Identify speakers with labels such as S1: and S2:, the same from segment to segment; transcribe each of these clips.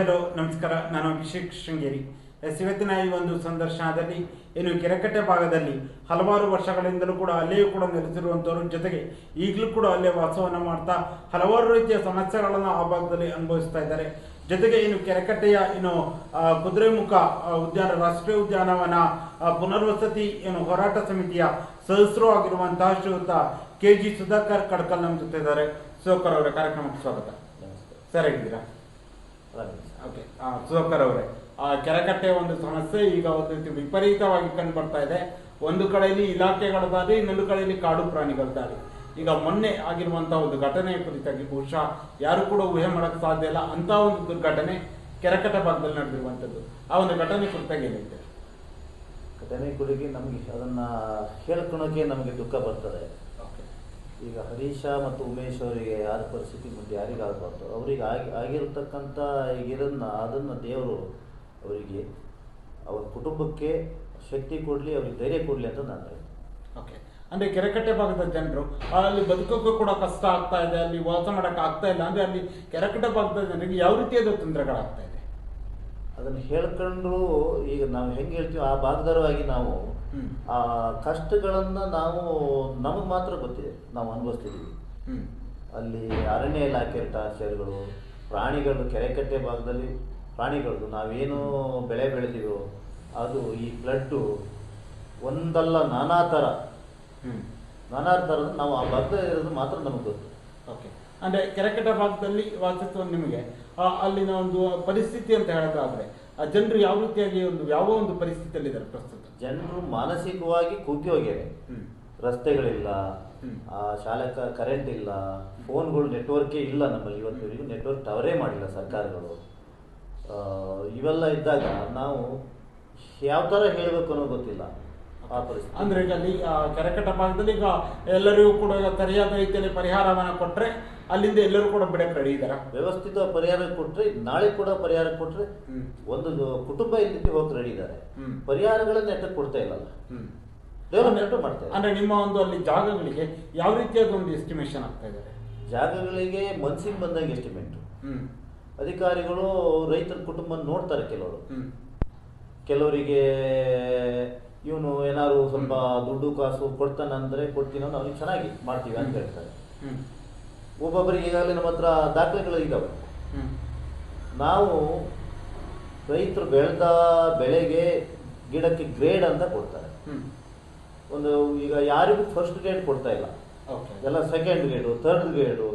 S1: Hello, ನಮಸ್ಕಾರ. ನಾನು Abhishek Sringeri. S ಇವತ್ತಿನ ಈ ಒಂದು ಸಂದರ್ಶನದಲ್ಲಿ ಏನು ಕೆರೆಕಟ್ಟೆ ಭಾಗದಲ್ಲಿ ಹಲವಾರು ವರ್ಷಗಳಿಂದಲೂ ಕೂಡ ಅಲ್ಲಿಯೂ ಕೂಡ ನೆಲೆಸಿರುವಂಥವ್ರ ಜೊತೆಗೆ ಈಗಲೂ ಕೂಡ ಅಲ್ಲೇ ವಾಸವನ್ನು ಮಾಡ್ತಾ ಹಲವಾರು ರೀತಿಯ ಸಮಸ್ಯೆಗಳನ್ನು ಆ ಭಾಗದಲ್ಲಿ ಅನುಭವಿಸ್ತಾ ಇದ್ದಾರೆ. ಜೊತೆಗೆ ಇನ್ನು ಕೆರೆಕಟ್ಟೆಯ ಏನು ಕುದುರೆಮುಖ ಉದ್ಯಾನ, ರಾಷ್ಟ್ರೀಯ ಉದ್ಯಾನವನ ಪುನರ್ವಸತಿ ಏನು ಹೋರಾಟ ಸಮಿತಿಯ ಸದಸ್ಯರು ಆಗಿರುವಂತಹ ಶ್ರೀಯುತ ಕೆ ಜಿ ಸುಧಾಕರ್ ಕಡ್ಕಲ್ ನಮ್ಮ ಜೊತೆ ಇದ್ದಾರೆ. ಸೋಕರ್ ಅವರ ಕಾರ್ಯಕ್ರಮಕ್ಕೆ ಸ್ವಾಗತ. ಸರಿ ಹೇಗಿದ್ದೀರಾ ಓಕೆ ಸುಧಾಕರ್ ಅವರೇ ಆ ಕೆರೆಕಟ್ಟೆ ಒಂದು ಸಮಸ್ಯೆ ಈಗ ಒಂದು ರೀತಿ ವಿಪರೀತವಾಗಿ ಕಂಡು ಬರ್ತಾ ಇದೆ. ಒಂದು ಕಡೆಯಲ್ಲಿ ಇಲಾಖೆಗಳ ದಾರಿ ಇನ್ನೊಂದು ಕಡೆಯಲ್ಲಿ ಕಾಡು ಪ್ರಾಣಿಗಳ ದಾರಿ ಈಗ ಮೊನ್ನೆ ಆಗಿರುವಂತಹ ಒಂದು ಘಟನೆ ಕುರಿತಾಗಿ ಬಹುಶಃ ಯಾರು ಕೂಡ ಊಹೆ ಮಾಡಕ್ ಸಾಧ್ಯ ಇಲ್ಲ. ಅಂತ ಒಂದು ದುರ್ಘಟನೆ ಕೆರೆಕಟ್ಟೆ ಭಾಗದಲ್ಲಿ ನಡೆದಿರುವಂತದ್ದು ಆ ಒಂದು ಘಟನೆ ಕುರಿತಾಗಿ ಏನಿದೆ?
S2: ಘಟನೆ ಕುರಿತು ನಮಗೆ ಅದನ್ನ ಹೇಳ್ಕೊಳಕ್ಕೆ ನಮಗೆ ದುಃಖ ಬರ್ತದೆ. ಈಗ ಹರೀಶ ಮತ್ತು ಉಮೇಶ್ ಅವರಿಗೆ ಯಾರ ಪರಿಸ್ಥಿತಿ ಮುಂದೆ ಯಾರಿಗಾಗಬಾರ್ದು? ಅವರಿಗೆ ಆಗಿ ಆಗಿರತಕ್ಕಂಥ ಈಗಿರನ್ನ ಅದನ್ನು ದೇವರು ಅವರಿಗೆ ಅವ್ರ ಕುಟುಂಬಕ್ಕೆ ಶಕ್ತಿ ಕೊಡಲಿ ಅವ್ರಿಗೆ ಧೈರ್ಯ ಕೊಡಲಿ ಅಂತ ನಾನು ಹೇಳ್ತೀನಿ.
S1: ಓಕೆ. ಅಂದರೆ ಕೆರೆಕಟ್ಟೆ ಭಾಗದ ಜನರು ಅಲ್ಲಿ ಬದುಕೋಕ್ಕೂ ಕೂಡ ಕಷ್ಟ ಆಗ್ತಾ ಇದೆ ಅಲ್ಲಿ ವಾಸ ಮಾಡೋಕ್ಕೆ ಆಗ್ತಾ ಇಲ್ಲ ಅಂದರೆ ಅಲ್ಲಿ ಕೆರೆಕಟ್ಟೆ ಭಾಗದ ಜನರಿಗೆ ಯಾವ ರೀತಿಯಾದ ತೊಂದರೆಗಳಾಗ್ತಾ ಇದೆ?
S2: ಅದನ್ನು ಹೇಳ್ಕೊಂಡ್ರು ಈಗ ನಾವು ಹೆಂಗೆ ಹೇಳ್ತೀವಿ ಆ ಭಾಗದರವಾಗಿ ನಾವು. ಆ ಕಷ್ಟಗಳನ್ನು ನಾವು ನಮಗೆ ಮಾತ್ರ ಗೊತ್ತಿದೆ ನಾವು ಅನುಭವಿಸ್ತಿದ್ದೀವಿ ಅಲ್ಲಿ ಅರಣ್ಯ ಇಲಾಖೆ ಟಾರ್ಚರ್ಗಳು ಪ್ರಾಣಿಗಳು ಕೆರೆಕಟ್ಟೆ ಭಾಗದಲ್ಲಿ ಪ್ರಾಣಿಗಳದ್ದು ನಾವೇನು ಬೆಳೆ ಬೆಳೆದಿವೋ ಅದು ಈ ಫ್ಲಡ್ಡು ಒಂದಲ್ಲ ನಾನಾ ಥರ. ನಾನಾ ಥರ ನಾವು ಆ ಭಾಗದಲ್ಲಿ ಇರೋದು ಮಾತ್ರ ನಮಗೆ ಗೊತ್ತು.
S1: ಓಕೆ. ಅಂದರೆ ಕೆರೆಕಟ್ಟೆ ಭಾಗದಲ್ಲಿ ವಾಸಿಸುವ ನಿಮಗೆ ಅಲ್ಲಿನ ಒಂದು ಪರಿಸ್ಥಿತಿ ಅಂತ ಹೇಳೋದಾದ್ರೆ ಆ ಜನರು ಯಾವ ರೀತಿಯಾಗಿ ಒಂದು ಯಾವ ಒಂದು ಪರಿಸ್ಥಿತಿಯಲ್ಲಿ ಇದ್ದಾರೆ ಪ್ರಸ್ತುತ?
S2: ಜನರು ಮಾನಸಿಕವಾಗಿ ಕುಗ್ಗಿ ಹೋಗ್ಯಾರೆ. ರಸ್ತೆಗಳಿಲ್ಲ ಶಾಲೆ ಕರೆಂಟ್ ಇಲ್ಲ ಫೋನ್ಗಳು ನೆಟ್ವರ್ಕೇ ಇಲ್ಲ ನಮ್ಮಲ್ಲಿ. ಇವತ್ತಿವರೆಗೂ ನೆಟ್ವರ್ಕ್ ಟವರೇ ಮಾಡಿಲ್ಲ ಸರ್ಕಾರಗಳು. ಇವೆಲ್ಲ ಇದ್ದಾಗ ನಾವು ಯಾವ ಥರ ಹೇಳಬೇಕು ಅನ್ನೋ ಗೊತ್ತಿಲ್ಲ. ಆ ಪರಿಸ್ಥಿತಿ.
S1: ಅಂದ್ರೆ ಈಗ ಅಲ್ಲಿ ಭಾಗದಲ್ಲಿ ಈಗ ಎಲ್ಲರಿಗೂ ಕೂಡ ಸರಿಯಾದ ರೀತಿಯಲ್ಲಿ ಪರಿಹಾರವನ್ನ ಕೊಟ್ರೆ ಅಲ್ಲಿಂದ ಎಲ್ಲರೂ ಕೂಡ ಬಿಡಕ್ಕೆ ರೆಡಿ ಇದ್ದಾರೆ
S2: ವ್ಯವಸ್ಥಿತ ಪರಿಹಾರ ಕೊಟ್ರೆ ನಾಳೆ ಕೂಡ ಪರಿಹಾರ ಕೊಟ್ರೆ ಒಂದು ಕುಟುಂಬ ಇಲ್ಲಿಗೆ ಹೋಗಿ ರೆಡಿ ಇದ್ದಾರೆ. ಪರಿಹಾರಗಳನ್ನ ನೆಟ್ಟಕ್ಕೆ ಕೊಡ್ತಾ ಇಲ್ಲಲ್ಲ. ಡೆವಲಪ್ಮೆಂಟ್ ಮಾಡ್ತಾರೆ
S1: ಅಂದ್ರೆ ನಿಮ್ಮ ಒಂದು ಅಲ್ಲಿ ಜಾಗಗಳಿಗೆ ಯಾವ ರೀತಿಯಾದ ಒಂದು ಎಸ್ಟಿಮೇಶನ್ ಆಗ್ತಾ ಇದ್ದಾರೆ
S2: ಜಾಗಗಳಿಗೆ ಮನ್ಸಿಗೆ ಬಂದಾಗ ಎಸ್ಟಿಮೇಟ್ ಅಧಿಕಾರಿಗಳು ರೈತರ ಕುಟುಂಬ ನೋಡ್ತಾರೆ ಕೆಲವರು. ಕೆಲವರಿಗೆ ಇವನು ಏನಾದ್ರು ಸ್ವಲ್ಪ ದುಡ್ಡು ಕಾಸು ಕೊಡ್ತಾನೆ ಅಂದ್ರೆ ಕೊಡ್ತೀನಿ ಅವ್ನಿಗೆ ಚೆನ್ನಾಗಿ ಮಾಡ್ತೀವಿ ಅಂತ ಹೇಳ್ತಾರೆ. ಒಬ್ಬೊಬ್ಬರಿಗೆ ಈಗಾಗಲೇ ನಮ್ಮ ಹತ್ರ ದಾಖಲೆಗಳು ಇದ್ದಾವೆ ನಾವು ರೈತರು ಬೆಳೆದ ಬೆಳೆಗೆ ಗಿಡಕ್ಕೆ ಗ್ರೇಡ್ ಅಂತ ಕೊಡ್ತಾರೆ. ಒಂದು ಈಗ ಯಾರಿಗೂ ಫಸ್ಟ್ ಗ್ರೇಡ್ ಕೊಡ್ತಾ ಇಲ್ಲ. ಎಲ್ಲ ಸೆಕೆಂಡ್ ಗ್ರೇಡು ಥರ್ಡ್ ಗ್ರೇಡು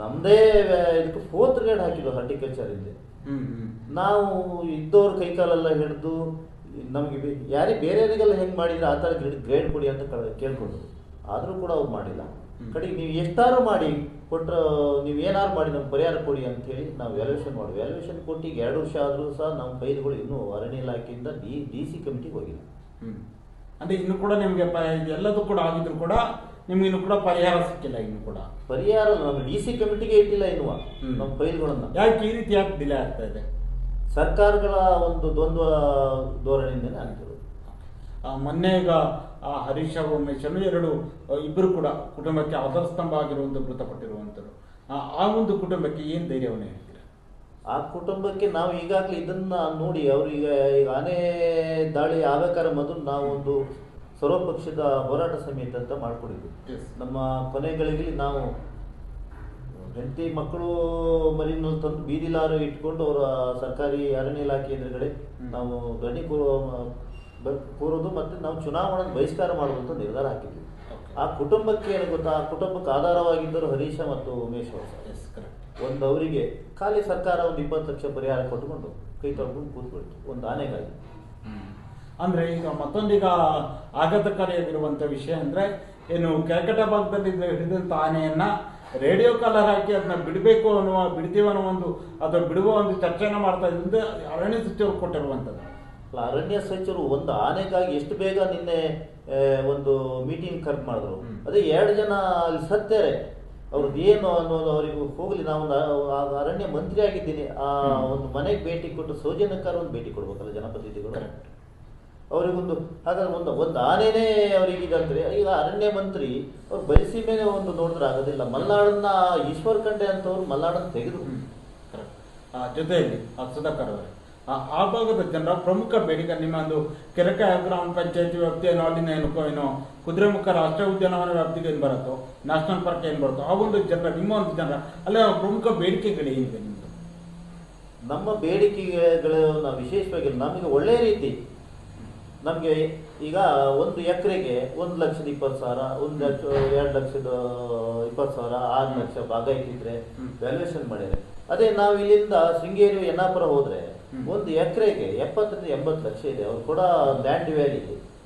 S1: ನಮ್ದೇ
S2: ನಮ್ಮದೇ ಇದಕ್ಕೆ ಫೋರ್ತ್ ಗ್ರೇಡ್ ಹಾಕಿದ್ದು ಹಾರ್ಟಿಕಲ್ಚರ್ ಇದೆ. ನಾವು ಇದ್ದವ್ರ ಕೈಕಾಲೆಲ್ಲ ಹಿಡಿದು ನಮಗೆ ಯಾರಿಗೆ ಬೇರೆಯವರಿಗೆಲ್ಲ ಹೆಂಗೆ ಮಾಡಿದ್ರೆ ಆ ಥರ ಗ್ರೇಡ್ ಗ್ರೇಡ್ ಕೊಡಿ ಅಂತ ಕೇಳ್ಕೊಂಡು. ಕೇಳ್ಕೊಂಡ್ರು ಆದರೂ ಕೂಡ ಅವ್ರು ಮಾಡಿಲ್ಲ. ಕಡೆಗೆ ನೀವು ಎಷ್ಟಾರು ಮಾಡಿ ಕೊಟ್ಟರು ನೀವು ಏನಾರು ಮಾಡಿ ನಮ್ಗೆ ಪರಿಹಾರ ಕೊಡಿ ಅಂತ ಹೇಳಿ ನಾವು ವ್ಯಾಲ್ಯೂಷನ್ ಮಾಡಿ ವ್ಯಾಲ್ಯೂಷನ್ ಕೊಟ್ಟು ಈಗ ಎರಡು ವರ್ಷ ಆದರೂ ಸಹ ನಮ್ಮ ಫೈಲ್ಗಳು ಇನ್ನೂ ಅರಣ್ಯ ಇಲಾಖೆಯಿಂದ ಡಿ ಡಿ ಸಿ ಕಮಿಟಿಗೆ ಹೋಗಿಲ್ಲ.
S1: ಅಂದ್ರೆ ಇನ್ನು ಕೂಡ ನಿಮಗೆ ಎಲ್ಲದೂ ಕೂಡ ಆಗಿದ್ರು ಕೂಡ ನಿಮ್ಗೆ ಇನ್ನು ಕೂಡ ಪರಿಹಾರ ಸಿಕ್ಕಿಲ್ಲ ಇನ್ನು ಕೂಡ.
S2: ಪರಿಹಾರ ನಮ್ಮ ಡಿ ಸಿ ಕಮಿಟಿಗೆ ಇಟ್ಟಿಲ್ಲ ಇನ್ನು. ನಮ್ಮ ಫೈಲ್ಗಳನ್ನ.
S1: ಯಾಕೆ ಈ ರೀತಿ ಯಾಕೆ ಡಿಲೇ ಆಗ್ತಾ ಇದೆ?
S2: ಸರ್ಕಾರಗಳ ಒಂದು ದ್ವಂದ್ವ ಧೋರಣೆಯಿಂದಲೇ ಆಗ್ತಿರೋದು.
S1: ಮೊನ್ನೆ ಈಗ ಆ ಹರೀಶ ಉಮೇಶನು ಎರಡು ಇಬ್ಬರು ಕೂಡ ಕುಟುಂಬಕ್ಕೆ ಆಧಾರ ಸ್ತಂಭ ಆಗಿರುವಂತ ಮೃತಪಟ್ಟಿರುವಂತರು ಆ, ಒಂದು ಕುಟುಂಬಕ್ಕೆ ಏನ್ ಧೈರ್ಯವನ್ನು ಹೇಳ್ತೀರಾ
S2: ಆ ಕುಟುಂಬಕ್ಕೆ ನಾವು ಈಗಾಗಲೇ ಇದನ್ನ ನೋಡಿ ಅವರು ಈಗ ಈಗ ಆನೆ ದಾಳಿ ಆಗಬೇಕಾದ್ರೆ ಮೊದಲು ನಾವು ಒಂದು ಸರ್ವಪಕ್ಷದ ಹೋರಾಟ ಸಮಿತಿ ಅಂತ ಮಾಡ್ಕೊಂಡಿದ್ವಿ. ನಮ್ಮ ಕೊನೆಗಳಿಗೆ ನಾವು ಹೆಂಡತಿ ಮಕ್ಕಳು ಮರಿನೂ ತಂದು ಬೀದಿಲಾರು ಇಟ್ಕೊಂಡು ಅವರ ಸರ್ಕಾರಿ ಅರಣ್ಯ ಇಲಾಖೆ ಎದುರುಗಡೆ. ನಾವು ಗಣಿ ಕೂರೋದು ಮತ್ತು ನಾವು ಚುನಾವಣೆಗೆ ಬಹಿಷ್ಕಾರ ಮಾಡುವಂಥ ಅಂತ ನಿರ್ಧಾರ ಹಾಕಿದ್ವಿ. ಆ ಕುಟುಂಬಕ್ಕೆ ಏನು ಗೊತ್ತಾ? ಆ ಕುಟುಂಬಕ್ಕೆ ಆಧಾರವಾಗಿದ್ದರು ಹರೀಶ ಮತ್ತು ಉಮೇಶ್ ಅವರು.
S1: ಎಸ್ ಕರೆಕ್ಟ್
S2: ಒಂದು ಅವರಿಗೆ ಖಾಲಿ ಸರ್ಕಾರ ಒಂದು ಇಪ್ಪತ್ತು ಲಕ್ಷ ಪರಿಹಾರ ಕೊಟ್ಟುಕೊಂಡು ಕೈ ತೊಳ್ಕೊಂಡು ಕೂತ್ಕೊಳ್ತು. ಒಂದು ಆನೆಗಾಗಿ
S1: ಅಂದರೆ ಈಗ ಮತ್ತೊಂದೀಗ ಆಘಾತಕಾರಿಯಾಗಿರುವಂಥ ವಿಷಯ ಅಂದರೆ ಏನು ಕೆಳಕಟ ಭಾಗದಲ್ಲಿ ಹಿಡಿದಂಥ ಆನೆಯನ್ನು ರೇಡಿಯೋ ಕಾಲರ್ ಹಾಕಿ ಅದನ್ನ ಬಿಡಬೇಕು ಅನ್ನುವ ಬಿಡ್ತೀವನ್ನೋ ಒಂದು ಅದನ್ನು ಬಿಡುವ ಒಂದು ಚರ್ಚೆನ ಮಾಡ್ತಾ ಇದ್ದಂತೆ ಅರಣ್ಯ ಸಚಿವರು
S2: ಕೊಟ್ಟಿರುವಂಥದ್ದು ಅರಣ್ಯ ಸಚಿವರು ಒಂದು ಆನೆಗಾಗಿ ಎಷ್ಟು ಬೇಗ ನಿನ್ನೆ ಒಂದು ಮೀಟಿಂಗ್ ಕರೆಕ್ಟ್ ಮಾಡಿದ್ರು. ಅದೇ ಎರಡು ಜನ ಅಲ್ಲಿ ಸತ್ತೇರೆ. ಅವ್ರದ್ದು ಏನು ಅನ್ನೋದು ಅವರಿಗೆ ಹೋಗಲಿ ನಾವು ಅರಣ್ಯ ಮಂತ್ರಿ ಆಗಿದ್ದೀನಿ. ಆ ಒಂದು ಮನೆಗೆ ಭೇಟಿ ಕೊಟ್ಟು ಸೌಜನ್ಯಕ್ಕಾರ ಒಂದು ಭೇಟಿ ಕೊಡ್ಬೇಕಲ್ಲ ಜನಪ್ರತಿನಿಧಿಗಳು. ಅವ್ರಿಗೊಂದು ಹಾಗಾದ್ರೆ ಒಂದು ಒಂದು ಆನೆನೇ ಅವರಿಗೆ ಇದಂದ್ರೆ ಈಗ ಅರಣ್ಯ ಮಂತ್ರಿ ಅವ್ರು ಬಯಸಿ ಮೇಲೆ ಒಂದು ನೋಡಿದ್ರೆ ಆಗೋದಿಲ್ಲ. ಮಲ್ನಾಡನ್ನ ಈಶ್ವರ್ ಖಂಡೆ ಅಂತವ್ರು ಮಲ್ನಾಡನ್ನ
S1: ಹ್ಮ್. ಆ, ಜೊತೆಯಲ್ಲಿ ಸುಧಾಕರ್ ಅವರೇ. ಆ, ಭಾಗದ ಜನರ ಪ್ರಮುಖ ಬೇಡಿಕೆ ನಿಮ್ಮ ಒಂದು ಕೆರೆಕ ಗ್ರಾಮ ಪಂಚಾಯತಿ ವ್ಯಾಪ್ತಿಯನ್ನು ಅಲ್ಲಿನ ಏನು ಏನು ಕುದುರೆಮುಖ ರಾಷ್ಟ್ರೀಯ ಉದ್ಯಾನವನ ವ್ಯಾಪ್ತಿಗೆ ಏನು ಬರುತ್ತೋ ನ್ಯಾಷನಲ್ ಪಾರ್ಕ್ ಏನು ಬರುತ್ತೋ ಆ ಒಂದು ಜನರ ನಿಮ್ಮ ಒಂದು ಜನರ ಅಲ್ಲಿ ಪ್ರಮುಖ ಬೇಡಿಕೆಗಳು ಏನಿದೆ ನಿಮ್ಮದು
S2: ನಮ್ಮ ಬೇಡಿಕೆಗಳು ನಾವು ವಿಶೇಷವಾಗಿ ನಮಗೆ ಒಳ್ಳೆ ರೀತಿ ನಮಗೆ ಈಗ ಒಂದು ಎಕರೆಗೆ ಒಂದು ಲಕ್ಷದ ಇಪ್ಪತ್ತು ಸಾವಿರ ಒಂದು ಲಕ್ಷ ಎರಡು ಲಕ್ಷದ ಇಪ್ಪತ್ತು ಸಾವಿರ ಆರು ಲಕ್ಷ ಭಾಗ ಇಟ್ಟಿದ್ರೆ. ವ್ಯಾಲ್ಯೂಯೇಷನ್ ಮಾಡಿದ್ರೆ ಅದೇ ನಾವು ಇಲ್ಲಿಂದ ಶೃಂಗೇರಿ ಯನ್ನಾಪುರ ಹೋದ್ರೆ. ಒಂದು ಎಕರೆಗೆ ಎಪ್ಪತ್ತರಿಂದ ಎಂಬತ್ತು ಲಕ್ಷ ಇದೆ. ಅವ್ರು ಕೂಡ ಲ್ಯಾಂಡ್ ವ್ಯಾಲಿ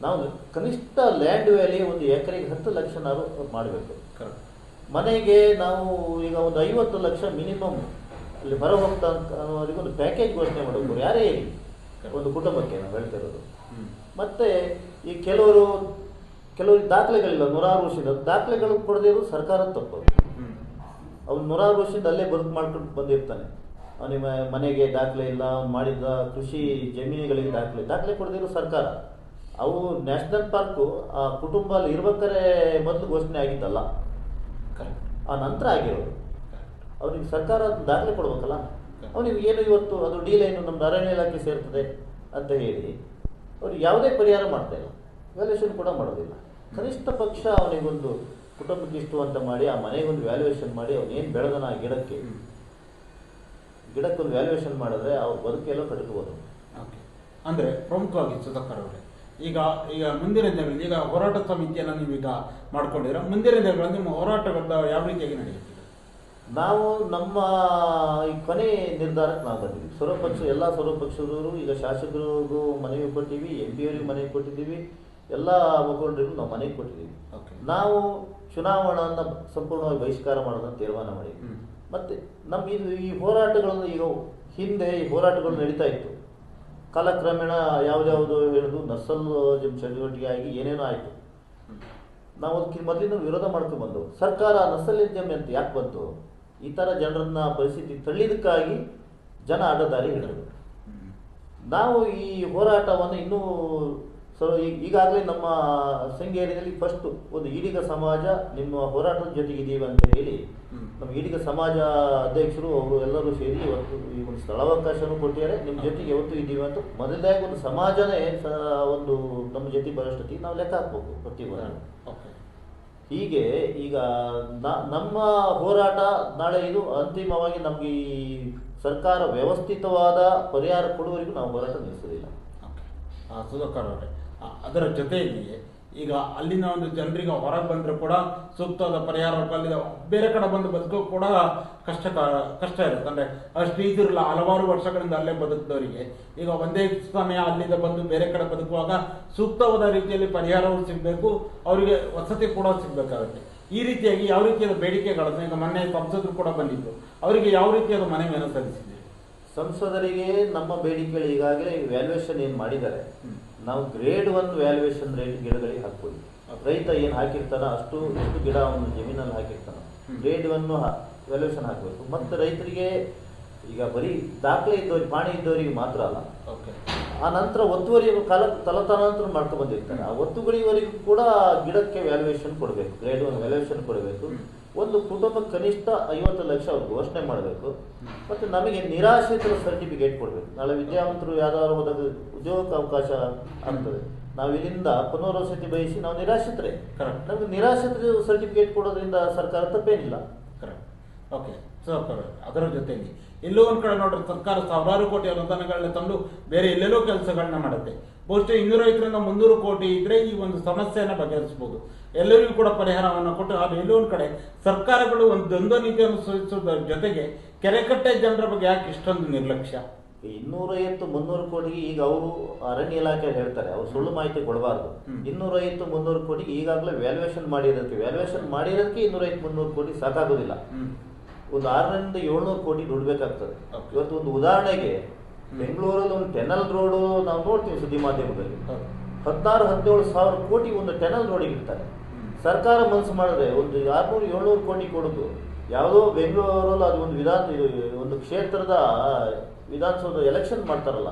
S2: ನಾವು ಕನಿಷ್ಠ ಲ್ಯಾಂಡ್ ವ್ಯಾಲಿ ಒಂದು ಎಕರೆಗೆ ಹತ್ತು ಲಕ್ಷ ನಾವು ಮಾಡಬೇಕು. ಮನೆಗೆ ನಾವು ಈಗ ಒಂದು ಐವತ್ತು ಲಕ್ಷ ಮಿನಿಮಮ್ ಅಲ್ಲಿ ಬರೋ ಅನ್ನೋರಿಗೆ ಒಂದು ಪ್ಯಾಕೇಜ್ ಘೋಷಣೆ ಮಾಡಬೇಕು. ಯಾರೇ ಇರಲಿ. ಒಂದು ಕುಟುಂಬಕ್ಕೆ ನಾವು
S1: ಹೇಳ್ತಿರೋದು.
S2: ಮತ್ತೆ ಈ ಕೆಲವರು ಕೆಲವರಿಗೆ ದಾಖಲೆಗಳಿಲ್ಲ. ನೂರಾರು ವರ್ಷದ ದಾಖಲೆಗಳು ಕೊಡದೇ ಇರೋದು ಸರ್ಕಾರ ತಪ್ಪು. ಅವ್ನು ನೂರಾರು ವರ್ಷದಿಂದ ಅಲ್ಲೇ ಬದುಕು ಮಾಡ್ಕೊಂಡು ಬಂದಿರ್ತಾನೆ. ಅವನಿಗೆ ಮನೆಗೆ ದಾಖಲೆ ಇಲ್ಲ ಅವ್ನು ಮಾಡಿದ ಕೃಷಿ ಜಮೀನುಗಳಿಗೆ ದಾಖಲೆ ದಾಖಲೆ ಕೊಡದಿರೋ ಸರ್ಕಾರ ಅವು ನ್ಯಾಷನಲ್ ಪಾರ್ಕು ಆ ಕುಟುಂಬ ಅಲ್ಲಿ ಇರ್ಬೇಕಾದ್ರೆ ಮೊದಲು ಘೋಷಣೆ ಆಗಿದ್ದಲ್ಲ ಆ ನಂತರ ಆಗಿರೋದು.
S1: ಅವನಿಗೆ
S2: ಅವ್ರಿಗೆ ಸರ್ಕಾರ ದಾಖಲೆ ಕೊಡ್ಬೇಕಲ್ಲ? ಅವನಿಗೆ ಏನು ಇವತ್ತು ಅದು ಡಿ ಏನು ನಮ್ಮ ಅರಣ್ಯ ಇಲಾಖೆ ಸೇರ್ತದೆ ಅಂತ ಹೇಳಿ ಅವ್ರು ಯಾವುದೇ ಪರಿಹಾರ ಮಾಡ್ತಾ ಇಲ್ಲ. ವ್ಯಾಲ್ಯೂಯೇಷನ್ ಕೂಡ ಮಾಡೋದಿಲ್ಲ. ಕನಿಷ್ಠ ಪಕ್ಷ ಅವನಿಗೊಂದು ಕುಟುಂಬಕ್ಕೆ ಇಷ್ಟು ಅಂತ ಮಾಡಿ ಆ ಮನೆಗೊಂದು ವ್ಯಾಲ್ಯೂಯೇಷನ್ ಮಾಡಿ ಅವನೇನು ಬೆಳೆದನ ಆ ಗಿಡಕ್ಕೆ. ಗಿಡಕ್ಕೊಂದು ವ್ಯಾಲ್ಯೂಯೇಷನ್ ಮಾಡಿದ್ರೆ ಅವ್ರ ಬದುಕೆಲ್ಲ ಕಟ್ಟಬಹುದು
S1: ಓಕೆ. ಅಂದರೆ ಪ್ರಮುಖವಾಗಿ ಸುಧಾಕರ್ ಅವರೇ ಈಗ ಈಗ ಮುಂದಿನ ದಿನಗಳಲ್ಲಿ ಈಗ ಹೋರಾಟ ಸಮಿತಿಯನ್ನು ನೀವೀಗ ಮಾಡ್ಕೊಂಡಿರ ಮುಂದಿನ ದಿನಗಳಲ್ಲಿ ನಿಮ್ಮ ಹೋರಾಟಗಳ ಯಾವ ರೀತಿಯಾಗಿ ನಡೆಯುತ್ತೆ?
S2: ನಾವು ನಮ್ಮ ಈ ಕೊನೆ ನಿರ್ಧಾರಕ್ಕೆ ನಾವು ಬಂದಿದ್ದೀವಿ. ಸರ್ವಪಕ್ಷ ಎಲ್ಲ ಸರ್ವಪಕ್ಷದವರು ಈಗ ಶಾಸಕರಿಗೂ ಮನವಿ ಕೊಟ್ಟಿವಿ ಎಂ ಪಿಯವರಿಗೂ ಮನವಿ ಕೊಟ್ಟಿದ್ದೀವಿ ಎಲ್ಲ ಮುಖಂಡರಿಗೂ ನಾವು ಮನವಿ ಕೊಟ್ಟಿದ್ದೀವಿ.
S1: ಓಕೆ.
S2: ನಾವು ಚುನಾವಣೆಯನ್ನು ಸಂಪೂರ್ಣವಾಗಿ ಬಹಿಷ್ಕಾರ ಮಾಡೋದನ್ನು ತೀರ್ಮಾನ ಮಾಡಿದ್ವಿ
S1: ಹ್ಮ್.
S2: ಮತ್ತೆ ನಮ್ಮ ಇದು ಈ ಹೋರಾಟಗಳನ್ನು ಈಗ ಹಿಂದೆ ಈ ಹೋರಾಟಗಳು ನಡೀತಾ ಇತ್ತು. ಕಾಲಕ್ರಮೇಣ ಯಾವ್ದ್ಯಾವುದು ಹೇಳುದು ನಸಲ್ ಚಟುವಟಿಕೆ ಆಗಿ ಏನೇನೋ ಆಯಿತು. ನಾವು ಅದಕ್ಕೆ ಮೊದಲಿಂದ ವಿರೋಧ ಮಾಡ್ಕೊಂಡು ಬಂದವು ಸರ್ಕಾರ ನಕ್ಸಲಿಸಮ್ ಅಂತ ಯಾಕೆ ಬಂತು? ಈ ಥರ ಜನರನ್ನ ಪರಿಸ್ಥಿತಿ ತಳ್ಳಿದಕ್ಕಾಗಿ ಜನ ಅಡ್ಡದಾರಿ ಹಿಡಿದ್ರು. ನಾವು ಈ ಹೋರಾಟವನ್ನು ಇನ್ನೂ ಸೊ ಈಗಾಗಲೇ ನಮ್ಮ ಶೃಂಗೇರಿಯಲ್ಲಿ ಫಸ್ಟ್ ಒಂದು ಈಡಿಗ ಸಮಾಜ ನಿಮ್ಮ ಹೋರಾಟದ ಜೊತೆಗಿದ್ದೀವಿ ಅಂತ ಹೇಳಿ. ನಮ್ಮ ಈಡಿಗ ಸಮಾಜ ಅಧ್ಯಕ್ಷರು ಅವರು ಎಲ್ಲರೂ ಸೇರಿ ಇವತ್ತು ಈ ಒಂದು ಸ್ಥಳಾವಕಾಶನೂ ಕೊಟ್ಟಿದ್ದಾರೆ. ನಿಮ್ಮ ಜೊತೆಗೆ ಯಾವತ್ತೂ ಇದ್ದೀವಿ ಅಂತ ಮೊದಲನೇದಾಗಿ ಒಂದು ಸಮಾಜನೇ ಒಂದು ನಮ್ಮ ಜೊತೆ ಬರೋಷ್ಟೊತ್ತಿಗೆ ನಾವು ಲೆಕ್ಕ ಹಾಕ್ಬೇಕು
S1: ಪ್ರತಿ
S2: ಹೀಗೆ ಈಗ ನ- ನಮ್ಮ ಹೋರಾಟ ನಾಳೆ ಇದು ಅಂತಿಮವಾಗಿ ನಮಗೆ ಈ ಸರ್ಕಾರ ವ್ಯವಸ್ಥಿತವಾದ ಪರಿಹಾರ ಕೊಡುವವರೆಗೂ ನಾವು ಹೋರಾಟ ನಿಲ್ಲಿಸೋದಿಲ್ಲ
S1: ಸುಧಾಕರ್ ಅವರೇ. ಅದರ ಜೊತೆಯಲ್ಲಿಯೇ ಈಗ ಅಲ್ಲಿನ ಒಂದು ಜನರಿಗೆ ಹೊರಗೆ ಬಂದರೂ ಕೂಡ ಸೂಕ್ತವಾದ ಪರಿಹಾರ ಅಲ್ಲಿ ಬೇರೆ ಕಡೆ ಬಂದು ಬದುಕೋ ಕೂಡ ಕಷ್ಟ ಕಷ್ಟ ಇರುತ್ತೆ. ಅಂದರೆ ಅಷ್ಟು ಇದಿರಲ್ಲ ಹಲವಾರು ವರ್ಷಗಳಿಂದ ಅಲ್ಲೇ ಬದುಕಿದವರಿಗೆ. ಈಗ ಒಂದೇ ಸಮಯ ಅಲ್ಲಿಂದ ಬಂದು ಬೇರೆ ಕಡೆ ಬದುಕುವಾಗ ಸೂಕ್ತವಾದ ರೀತಿಯಲ್ಲಿ ಪರಿಹಾರವು ಸಿಗಬೇಕು ಅವರಿಗೆ ವಸತಿ ಕೂಡ ಸಿಗಬೇಕಾಗುತ್ತೆ. ಈ ರೀತಿಯಾಗಿ ಯಾವ ರೀತಿಯಾದ ಬೇಡಿಕೆಗಳನ್ನು ಈಗ ಮೊನ್ನೆ ಸಂಸದರು ಕೂಡ ಬಂದಿದ್ದು. ಅವರಿಗೆ ಯಾವ ರೀತಿಯಾದ ಮನವಿಯನ್ನು ಸಲ್ಲಿಸಿದೆ
S2: ಸಂಸದರಿಗೆ ನಮ್ಮ ಬೇಡಿಕೆಗಳು ಈಗಾಗಲೇ ವ್ಯಾಲ್ಯೂಯೇಷನ್ ಏನು ಮಾಡಿದ್ದಾರೆ. ನಾವು ಗ್ರೇಡ್ ಒನ್ ವ್ಯಾಲ್ಯೂಯೇಷನ್ ರೇಟ್ ಗಿಡಗಳಿಗೆ ಹಾಕ್ಬೋದು ರೈತ ಏನು ಹಾಕಿರ್ತಾನ ಅಷ್ಟು ಎಷ್ಟು ಗಿಡ ಅವನು ಜಮೀನಲ್ಲಿ ಹಾಕಿರ್ತಾನ. ಗ್ರೇಡ್ ಒನ್ ವ್ಯಾಲ್ಯೂಯೇಷನ್ ಹಾಕಬೇಕು ಮತ್ತು ರೈತರಿಗೆ ಈಗ ಬರೀ ದಾಖಲೆ ಇದ್ದವ್ರಿಗೆ ಪಾಣಿ ಇದ್ದವರಿಗೆ ಮಾತ್ರ ಅಲ್ಲ ಆ ನಂತರ ಒತ್ತುವರಿ ಕಾಲ ತಲತಲಾಂತರ ಮಾಡ್ಕೊ ಬಂದಿರ್ತಾರೆ. ಆ ಒತ್ತುವರಿವರೆಗೂ ಕೂಡ ಗಿಡಕ್ಕೆ ವ್ಯಾಲ್ಯೂಯೇಷನ್ ಕೊಡಬೇಕು ಗ್ರೇಡ್ ಒಂದು ವ್ಯಾಲ್ಯೂಯೇಷನ್ ಕೊಡಬೇಕು. ಒಂದು ಕುಟುಂಬಕ್ಕೆ ಕನಿಷ್ಠ ಐವತ್ತು ಲಕ್ಷ ಅವ್ರು ಘೋಷಣೆ ಮಾಡಬೇಕು. ಮತ್ತು ನಮಗೆ ನಿರಾಶ್ರಿತರ ಸರ್ಟಿಫಿಕೇಟ್ ಕೊಡಬೇಕು. ನಾಳೆ ವಿದ್ಯಾವಂತರು ಯಾವ್ದಾದ್ರು ಹೋದಾಗ ಉದ್ಯೋಗಕ್ಕೆ ಅವಕಾಶ ಆಗ್ತದೆ. ನಾವು ಇಲ್ಲಿಂದ ಪುನರ್ವಸತಿ ಬಯಸಿ ನಾವು ನಿರಾಶ್ರಿತರೇ.
S1: ಕರೆಕ್ಟ್
S2: ನಮಗೆ ನಿರಾಶ್ರಿತರ ಸರ್ಟಿಫಿಕೇಟ್ ಕೊಡೋದ್ರಿಂದ ಸರ್ಕಾರ ತಪ್ಪೇನಿಲ್ಲ.
S1: ಕರೆಕ್ಟ್ ಓಕೆ ಸೊ ಕರೆಕ್ಟ್ ಅದರ ಜೊತೆಯಲ್ಲಿ ಎಲ್ಲೋ ಒಂದ್ ಕಡೆ ನೋಡ್ರಿ ಸರ್ಕಾರ ಸಾವಿರಾರು ಕೋಟಿ ಅನುದಾನಗಳನ್ನ ತಂದು ಬೇರೆ ಎಲ್ಲೆಲ್ಲೋ ಕೆಲಸಗಳನ್ನ ಮಾಡುತ್ತೆ. ಬಹುಶಃ ಇನ್ನೂರೈವತ್ತರಿಂದ ಮುನ್ನೂರು ಕೋಟಿ ಇದ್ರೆ ಈ ಒಂದು ಸಮಸ್ಯೆಯನ್ನ ಬಗೆಹರಿಸಬಹುದು ಎಲ್ಲರಿಗೂ ಕೂಡ ಪರಿಹಾರವನ್ನು ಕೊಟ್ಟು ಅದು ಎಲ್ಲೋ ಒಂದ್ ಕಡೆ ಸರ್ಕಾರಗಳು ಒಂದು ದ್ವಂದ್ವ ನೀತಿಯನ್ನು ಸೂಚಿಸೋದ್ರ ಜೊತೆಗೆ ಕೆರೆಕಟ್ಟೆ ಜನರ ಬಗ್ಗೆ ಯಾಕೆ ಇಷ್ಟೊಂದು ನಿರ್ಲಕ್ಷ್ಯ?
S2: ಇನ್ನೂರೈವತ್ತು ಮುನ್ನೂರು ಕೋಟಿಗೆ ಈಗ ಅವರು ಅರಣ್ಯ ಇಲಾಖೆ ಹೇಳ್ತಾರೆ ಅವ್ರು ಸುಳ್ಳು ಮಾಹಿತಿ ಕೊಡಬಾರ್ದು. ಇನ್ನೂರೈವತ್ತು ಮುನ್ನೂರು ಕೋಟಿಗೆ ಈಗಾಗಲೇ ವ್ಯಾಲ್ಯೂಯೇಷನ್ ಮಾಡಿರೋದಕ್ಕೆ ವ್ಯಾಲ್ಯೂಯೇಷನ್ ಮಾಡಿರೋದಕ್ಕೆ ಇನ್ನೂರೈವತ್ತು ಮುನ್ನೂರು ಕೋಟಿ ಸಾಕಾಗೋದಿಲ್ಲ. ಒಂದು ಆರರಿಂದ ಏಳ್ನೂರು ಕೋಟಿ ದುಡ್ಬೇಕಾಗ್ತದೆ. ಇವತ್ತು ಒಂದು ಉದಾಹರಣೆಗೆ ಬೆಂಗಳೂರಲ್ಲಿ ಒಂದು ಟೆನಲ್ ರೋಡು ನಾವು ನೋಡ್ತೀವಿ ಸುದ್ದಿ ಮಾಧ್ಯಮದಲ್ಲಿ
S1: ಹೌದು.
S2: ಹದಿನಾರು ಹದಿನೇಳು ಸಾವಿರ ಕೋಟಿ ಒಂದು ಟೆನಲ್ ರೋಡಿಗೆ
S1: ಇರ್ತಾರೆ
S2: ಸರ್ಕಾರ ಮನಸ್ಸು ಮಾಡಿದ್ರೆ ಒಂದು ಆರ್ನೂರು ಏಳ್ನೂರು ಕೋಟಿ ಕೊಡೋದು ಯಾವುದೋ ಬೆಂಗಳೂರಲ್ಲಿ ಅದು ಒಂದು ವಿಧಾನ ಒಂದು ಕ್ಷೇತ್ರದ ವಿಧಾನಸೌಧ ಎಲೆಕ್ಷನ್ ಮಾಡ್ತಾರಲ್ಲ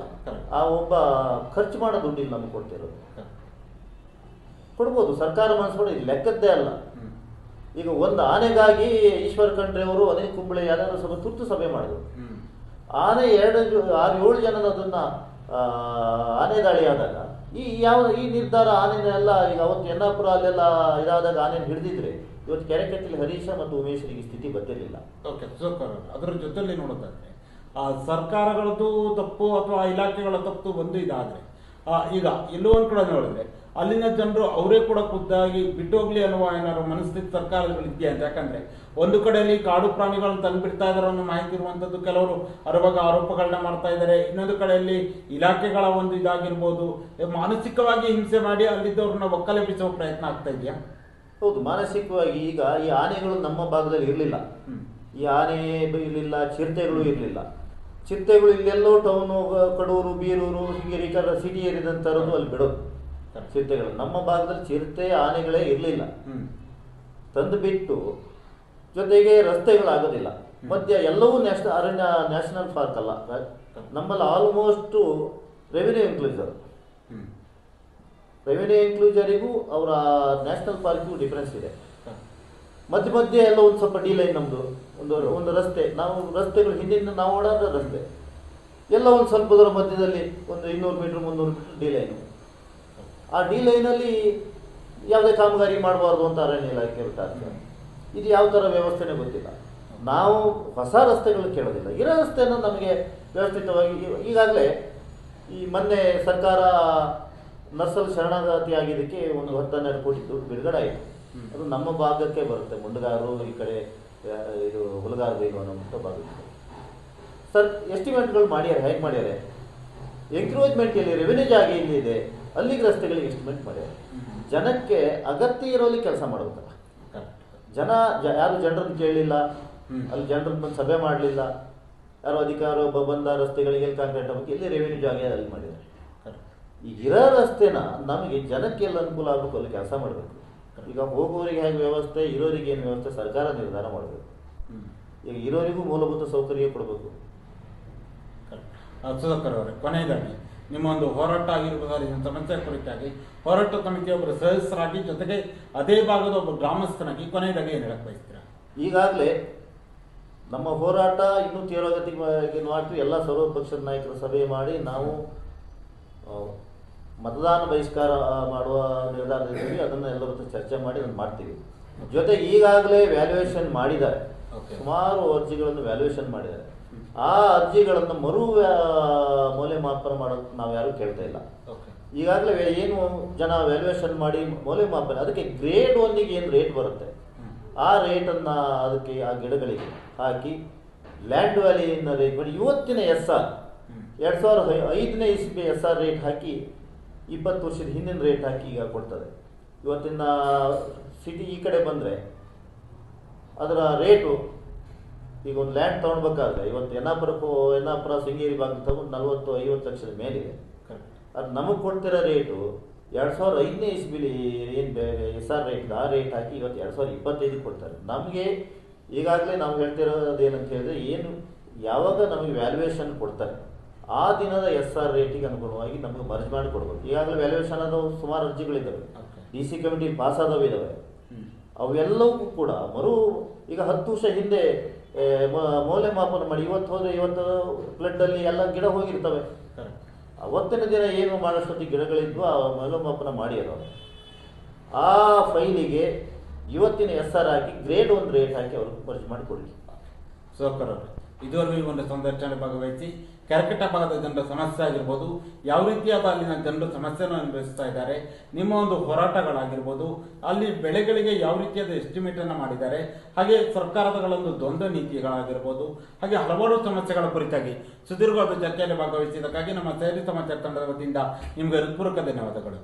S2: ಆ ಒಬ್ಬ ಖರ್ಚು ಮಾಡೋ ದುಡ್ಡಿಲ್ಲ ನಮ್ಗೆ ಕೊಡ್ತಿರೋದು. ಕೊಡ್ಬೋದು ಸರ್ಕಾರ ಮನಸ್ಸು ಮಾಡಿ ಲೆಕ್ಕದ್ದೇ ಅಲ್ಲ. ಈಗ ಒಂದು ಆನೆಗಾಗಿ ಈಶ್ವರ ಖಂಡ್ರೆ ಅವರು ಅನಿಲ್ ಕುಂಬಳೆ ಯಾರು ಸಭೆ ತುರ್ತು ಸಭೆ ಮಾಡಿದ್ರು. ಆನೆ ಎರಡು ಆರು ಏಳು ಜನ ಅದನ್ನ ಆನೆ ದಾಳಿ ಆದಾಗ ಈ ಯಾವ ಈ ನಿರ್ಧಾರ ಆನೆನೆಲ್ಲ ಈಗ ಅವತ್ತು ಯನ್ನಾಪುರ ಅಲ್ಲೆಲ್ಲ ಇದಾದಾಗ ಆನೆ ಹಿಡಿದಿದ್ರೆ ಇವತ್ತು ಕೆರೆಕಟ್ಟೆಲಿ ಹರೀಶ ಮತ್ತು ಉಮೇಶ್ರಿಗೆ ಸ್ಥಿತಿ ಬರ್ತಿರ್ಲಿಲ್ಲ.
S1: ಓಕೆ ಅದರ ಜೊತೆಯಲ್ಲಿ ನೋಡೋದಾದ್ರೆ ಆ ಸರ್ಕಾರಗಳದ್ದು ತಪ್ಪು ಅಥವಾ ಇಲಾಖೆಗಳ ತಪ್ಪು ಒಂದು ಇದಾದ್ರೆ ಈಗ ಎಲ್ಲೋ ಒಂದ್ ಕಡೆ ನೋಡಿದ್ರೆ ಅಲ್ಲಿನ ಜನರು ಅವರೇ ಕೂಡ ಖುದ್ದಾಗಿ ಬಿಟ್ಟೋಗ್ಲಿ ಅನ್ನುವ ಏನಾದ್ರು ಮನಸ್ಥಿತಿ ಸರ್ಕಾರಗಳಿದೆಯಾ ಅಂತ? ಯಾಕಂದ್ರೆ ಒಂದು ಕಡೆಯಲ್ಲಿ ಕಾಡು ಪ್ರಾಣಿಗಳನ್ನು ತಂದುಬಿಡ್ತಾ ಇದಾರೆ ಅನ್ನೋ ಮಾಹಿತಿ ಇರುವಂತದ್ದು ಕೆಲವರು ಅರವಾಗ ಆರೋಪಗಳನ್ನ ಮಾಡ್ತಾ ಇದ್ದಾರೆ ಇನ್ನೊಂದು ಕಡೆಯಲ್ಲಿ ಇಲಾಖೆಗಳ ಒಂದು ಇದಾಗಿರ್ಬೋದು ಮಾನಸಿಕವಾಗಿ ಹಿಂಸೆ ಮಾಡಿ ಅಲ್ಲಿದ್ದವ್ರನ್ನ ಒಕ್ಕಲೆಬ್ಬಿಸುವ ಪ್ರಯತ್ನ ಆಗ್ತಾ ಇದೆಯಾ?
S2: ಹೌದು ಮಾನಸಿಕವಾಗಿ ಈಗ ಈ ಆನೆಗಳು ನಮ್ಮ ಭಾಗದಲ್ಲಿ ಇರಲಿಲ್ಲ. ಈ ಆನೆ ಇರಲಿಲ್ಲ ಚಿರತೆಗಳು ಇರಲಿಲ್ಲ. ಚಿರತೆಗಳು ಇಲ್ಲೆಲ್ಲೋ ಟೌನು ಕಡೂರು ಬೀರೂರು ಹೀಗೆ ಸಿಟಿ ಏರಿದಂಥರದ್ದು ಅಲ್ಲಿ ಬಿಡೋದು. ಚಿರತೆಗಳು ನಮ್ಮ ಭಾಗದಲ್ಲಿ ಚಿರತೆ ಆನೆಗಳೇ ಇರಲಿಲ್ಲ. ತಂದು ಬಿಟ್ಟು ಜೊತೆಗೆ ರಸ್ತೆಗಳಾಗೋದಿಲ್ಲ. ಮಧ್ಯ ಎಲ್ಲವೂ ನ್ಯಾಷನಲ್ ಅರಣ್ಯ ನ್ಯಾಷನಲ್ ಪಾರ್ಕ್ ಅಲ್ಲ. ನಮ್ಮಲ್ಲಿ ಆಲ್ಮೋಸ್ಟ್ ರೆವಿನ್ಯೂ ಇನ್ಕ್ಲೂಸರ್. ರೆವಿನ್ಯೂ ಇನ್ಕ್ಲೂಸರಿಗೂ ಅವರ ನ್ಯಾಷನಲ್ ಪಾರ್ಕಿಗೂ ಡಿಫ್ರೆನ್ಸ್ ಇದೆ. ಮಧ್ಯ ಮಧ್ಯೆ ಎಲ್ಲ ಒಂದು ಸ್ವಲ್ಪ ಡಿಲೈನ್ ನಮ್ಮದು ಒಂದು ಒಂದು ರಸ್ತೆ. ನಾವು ರಸ್ತೆಗಳು ಹಿಂದಿನ ನಾವು ಓಡಾಡೋ ರಸ್ತೆ. ಎಲ್ಲ ಒಂದು ಸ್ವಲ್ಪ ದೂರ ಮಧ್ಯದಲ್ಲಿ ಒಂದು ಇನ್ನೂರು ಮೀಟ್ರ್ ಮುನ್ನೂರು ಮೀಟ್ರ್ ಡಿ ಲೈನು ಆ ಡಿ ಲೈನಲ್ಲಿ ಯಾವುದೇ ಕಾಮಗಾರಿ ಮಾಡಬಾರ್ದು ಅಂತ ಅರಣ್ಯ ಇಲಾಖೆ ಇರ್ತಾರೆ ಇದು ಯಾವ ಥರ ವ್ಯವಸ್ಥೆನೇ ಗೊತ್ತಿಲ್ಲ. ನಾವು ಹೊಸ ರಸ್ತೆಗಳು ಕೇಳೋದಿಲ್ಲ. ಇರೋ ರಸ್ತೆಯನ್ನು ನಮಗೆ ವ್ಯವಸ್ಥಿತವಾಗಿ ಈಗಾಗಲೇ ಈ ಮೊನ್ನೆ ಸರ್ಕಾರ ನರ್ಸಲ್ ಶರಣಾಗತಿ ಆಗಿದ್ದಕ್ಕೆ ಒಂದು ಹತ್ತು ಹನ್ನೆರಡು ಕೋಟಿ ದುಡ್ಡು ಬಿಡುಗಡೆ ಆಯಿತು. ಅದು ನಮ್ಮ ಭಾಗಕ್ಕೆ ಬರುತ್ತೆ. ಮುಂಡಗಾರು ಈ ಕಡೆ ಇದು ಹುಲಗಾರ ಬೈಲು ಅನ್ನೋಂಥ ಭಾಗಕ್ಕೆ. ಸರ್ ಎಸ್ಟಿಮೇಟ್ಗಳು ಮಾಡ್ಯಾರೆ ಹೇಗೆ ಮಾಡ್ಯಾರೆ ಎಂಕ್ರೋಚ್ಮೆಂಟ್ ಎಲ್ಲಿ ರೆವೆನ್ಯೂ ಆಗಿ ಎಲ್ಲಿದೆ? ಅಲ್ಲಿಗೆ ರಸ್ತೆಗಳಿಗೆ ಎಸ್ಟಿಮೇಟ್ ಮಾಡ್ಯಾರ ಜನಕ್ಕೆ ಅಗತ್ಯ ಇರೋಲಿ ಕೆಲಸ ಮಾಡಬೇಕಲ್ಲ ಜನ ಯಾರು ಜನರನ್ನು ಕೇಳಲಿಲ್ಲ, ಅಲ್ಲಿ ಜನರನ್ನು ಬಂದು ಸಭೆ ಮಾಡಲಿಲ್ಲ, ಯಾರು ಅಧಿಕಾರ ಒಬ್ಬ ಬಂದ ರಸ್ತೆಗಳಿಗೆ ಕಾಂಕ್ರೀಟ್ ಆಗಬೇಕು ಎಲ್ಲಿ ರೆವಿನ್ಯೂ ಜಾಗ ಅಲ್ಲಿ ಮಾಡಿದ್ದಾರೆ. ಈಗ ಇರೋ ರಸ್ತೆನ ನಮಗೆ ಜನಕ್ಕೆ ಎಲ್ಲ ಅನುಕೂಲ ಆಗಬೇಕು, ಅಲ್ಲಿ ಕೆಲಸ ಮಾಡಬೇಕು. ಈಗ ಹೋಗೋರಿಗೆ ಹೇಗೆ ವ್ಯವಸ್ಥೆ, ಇರೋರಿಗೆ ಏನು ವ್ಯವಸ್ಥೆ, ಸರ್ಕಾರ ನಿರ್ಧಾರ ಮಾಡಬೇಕು. ಈಗ ಇರೋರಿಗೂ ಮೂಲಭೂತ ಸೌಕರ್ಯ ಕೊಡಬೇಕು.
S1: ಸುಧಾಕರ್ ಅವರೇ, ಕೊನೆಯದಾಗಿ. ನಿಮ್ಮ ಒಂದು ಹೋರಾಟ ಆಗಿರ್ಬೋದು ಸಮಸ್ಯೆ ಕುರಿತಾಗಿ ಹೋರಾಟ ಸಮಿತಿಯ ಒಬ್ಬರು ಸದಸ್ಯರಾಗಿ ಜೊತೆಗೆ ಅದೇ ಭಾಗದ ಒಬ್ಬ ಗ್ರಾಮಸ್ಥನಾಗಿ ಕೊನೆಯದಾಗಿ ಏನು ಹೇಳಕ್ ಬಯಸ್ತೀರಾ?
S2: ಈಗಾಗಲೇ ನಮ್ಮ ಹೋರಾಟ ಇನ್ನೂ ತೀವ್ರಗತಿಗೆ ಮಾಡ್ತೀವಿ ಎಲ್ಲ ಸರ್ವ ಪಕ್ಷದ ನಾಯಕರ ಸಭೆ ಮಾಡಿ ನಾವು ಮತದಾನ ಬಹಿಷ್ಕಾರ ಮಾಡುವ ನಿರ್ಧಾರದಲ್ಲಿ ಅದನ್ನು ಎಲ್ಲರ ಜೊತೆ ಚರ್ಚೆ ಮಾಡಿ ಅದನ್ನು ಮಾಡ್ತೀವಿ. ಜೊತೆಗೆ ಈಗಾಗಲೇ ವ್ಯಾಲ್ಯೂಯೇಷನ್ ಮಾಡಿದ್ದಾರೆ. ಸುಮಾರು ಅರ್ಜಿಗಳನ್ನು ವ್ಯಾಲ್ಯೂಯೇಷನ್ ಮಾಡಿದ್ದಾರೆ. ಆ ಅರ್ಜಿಗಳನ್ನು ಮರು ಮೌಲ್ಯಮಾಪನ ಮಾಡೋದು ನಾವು ಯಾರು ಕೇಳ್ತಾ ಇಲ್ಲ. ಈಗಾಗಲೇ ಏನು ಜನ ವ್ಯಾಲ್ಯೂಯೇಷನ್ ಮಾಡಿ ಮೌಲ್ಯಮಾಪನ ಅದಕ್ಕೆ ಗ್ರೇಡ್ ಒಂದಿಗೆ ಏನು ರೇಟ್ ಬರುತ್ತೆ? ಆ ರೇಟನ್ನು ಅದಕ್ಕೆ ಆ ಗಿಡಗಳಿಗೆ ಹಾಕಿ ಲ್ಯಾಂಡ್ ವ್ಯಾಲಿಯನ್ನು ರೇಟ್ ಮಾಡಿ ಇವತ್ತಿನ ಎಸ್ ಆರ್. ಎರಡು ಸಾವಿರದ ಐದನೇ ಇಸ್ವಿ ಎಸ್ ಆರ್ ರೇಟ್ ಹಾಕಿ ಇಪ್ಪತ್ತು ವರ್ಷದ ಹಿಂದಿನ ರೇಟ್ ಹಾಕಿ ಈಗ ಕೊಡ್ತದೆ. ಇವತ್ತಿನ ಸಿಟಿ ಈ ಕಡೆ ಬಂದರೆ ಅದರ ರೇಟು ಈಗ ಒಂದು ಲ್ಯಾಂಡ್ ತೊಗೊಳ್ಬೇಕಾದ್ರೆ ಇವತ್ತು ಎನ್ನಾಪುರಕ್ಕೂ ಯನ್ನಾಪುರ ಸಿಂಗೇರಿ ಭಾಗ ತಗೊಂಡು ನಲ್ವತ್ತು ಐವತ್ತು ಲಕ್ಷದ ಮೇಲಿದೆ. ಅದು ನಮಗೆ ಕೊಡ್ತಿರೋ ರೇಟು ಎರಡು ಸಾವಿರದ ಐದನೇ ಇಸ್ಬಿಲಿ ಏನು ಎಸ್ ಆರ್ ರೇಟ್ ಆ ರೇಟ್ ಹಾಕಿ ಇವತ್ತು ಎರಡು ಸಾವಿರದ ಇಪ್ಪತ್ತೈದು ಕೊಡ್ತಾರೆ. ನಮಗೆ ಈಗಾಗಲೇ ನಾವು ಹೇಳ್ತಿರೋದು ಏನಂತ ಹೇಳಿದ್ರೆ ಏನು ಯಾವಾಗ ನಮಗೆ ವ್ಯಾಲ್ಯೂಯೇಷನ್ ಕೊಡ್ತಾರೆ ಆ ದಿನದ ಎಸ್ ಆರ್ ರೇಟಿಗೆ ಅನುಗುಣವಾಗಿ ನಮಗೆ ಮರ್ಜ್ ಮಾಡಿ ಕೊಡ್ಬೇಕು. ಈಗಾಗಲೇ ವ್ಯಾಲ್ಯೂಯೇಷನ್ ಅದು ಸುಮಾರು ಅರ್ಜಿಗಳಿದ್ದಾವೆ. ಡಿ ಸಿ ಕಮಿಟಿ ಪಾಸ್ ಆದವು ಇದ್ದಾವೆ ಅವೆಲ್ಲವೂ ಕೂಡ ಮರು ಈಗ ಹತ್ತು ವರ್ಷ ಹಿಂದೆ ಮೌಲ್ಯಮಾಪನ ಮಾಡಿ ಇವತ್ತು ಹೋದ್ರೆ ಇವತ್ತು ಬ್ಲಡ್ಡಲ್ಲಿ ಎಲ್ಲ ಗಿಡ ಹೋಗಿರ್ತವೆ. ಅವತ್ತಿನ ದಿನ ಏನು ಮಾಡೋಷ್ಟೊತ್ತಿಗೆ ಗಿಡಗಳಿದ್ವು ಆ ಮೌಲ್ಯಮಾಪನ ಮಾಡಿರೋ ಆ ಫೈಲಿಗೆ ಇವತ್ತಿನ ಎಸ್ ಆರ್ ಹಾಕಿ ಗ್ರೇಡ್ ಒಂದು ರೇಟ್ ಹಾಕಿ ಅವ್ರಿಗೆ ಪರ್ಚ್ ಮಾಡಿ
S1: ಸೋಕರ ಅವರೇ ಇದುವರೆಗೂ ಒಂದು ಸಂದರ್ಶನ ಭಾಗವಹಿಸಿ. ಕೆರಕಟ್ಟ ಭಾಗದ ಜನರ ಸಮಸ್ಯೆ ಆಗಿರ್ಬೋದು, ಯಾವ ರೀತಿಯಾದ ಅಲ್ಲಿನ ಜನರು ಸಮಸ್ಯೆಯನ್ನು ಅನುಭವಿಸ್ತಾ ಇದ್ದಾರೆ, ನಿಮ್ಮ ಒಂದು ಹೋರಾಟಗಳಾಗಿರ್ಬೋದು, ಅಲ್ಲಿ ಬೆಳೆಗಳಿಗೆ ಯಾವ ರೀತಿಯಾದ ಎಸ್ಟಿಮೇಟ್ ಅನ್ನು ಮಾಡಿದ್ದಾರೆ, ಹಾಗೆ ಸರ್ಕಾರದಗಳೊಂದು ದ್ವಂದ್ವ ನೀತಿಗಳಾಗಿರ್ಬೋದು, ಹಾಗೆ ಹಲವಾರು ಸಮಸ್ಯೆಗಳ ಕುರಿತಾಗಿ ಸುದೀರ್ಘವಾದ ಚರ್ಚೆಯಲ್ಲಿ ಭಾಗವಹಿಸಿದ್ದಕ್ಕಾಗಿ ನಮ್ಮ ಸೇರಿ ಸಮಾಚಾರ ತಂಡದ ವತಿಯಿಂದ ನಿಮಗೆ ಹೃತ್ಪೂರ್ವಕ ಧನ್ಯವಾದಗಳು.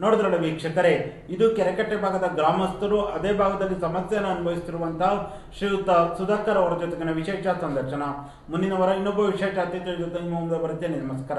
S1: ನೋಡಿದ್ರಲ್ಲ ವೀಕ್ಷಕರೇ, ಇದು ಕೆರೆಕಟ್ಟೆ ಭಾಗದ ಗ್ರಾಮಸ್ಥರು ಅದೇ ಭಾಗದಲ್ಲಿ ಸಮಸ್ಯೆಯನ್ನು ಅನುಭವಿಸುತ್ತಿರುವಂತಹ ಶ್ರೀಯುತ ಸುಧಾಕರ್ ಅವರ ಜೊತೆಗಿನ ವಿಶೇಷ ಸಂದರ್ಶನ. ಮುಂದಿನ ವಾರ ಇನ್ನೊಬ್ಬ ವಿಶೇಷ ಅತಿಥಿ ಜೊತೆ ಮುಂದೆ ಬರುತ್ತೇನೆ. ನಮಸ್ಕಾರ.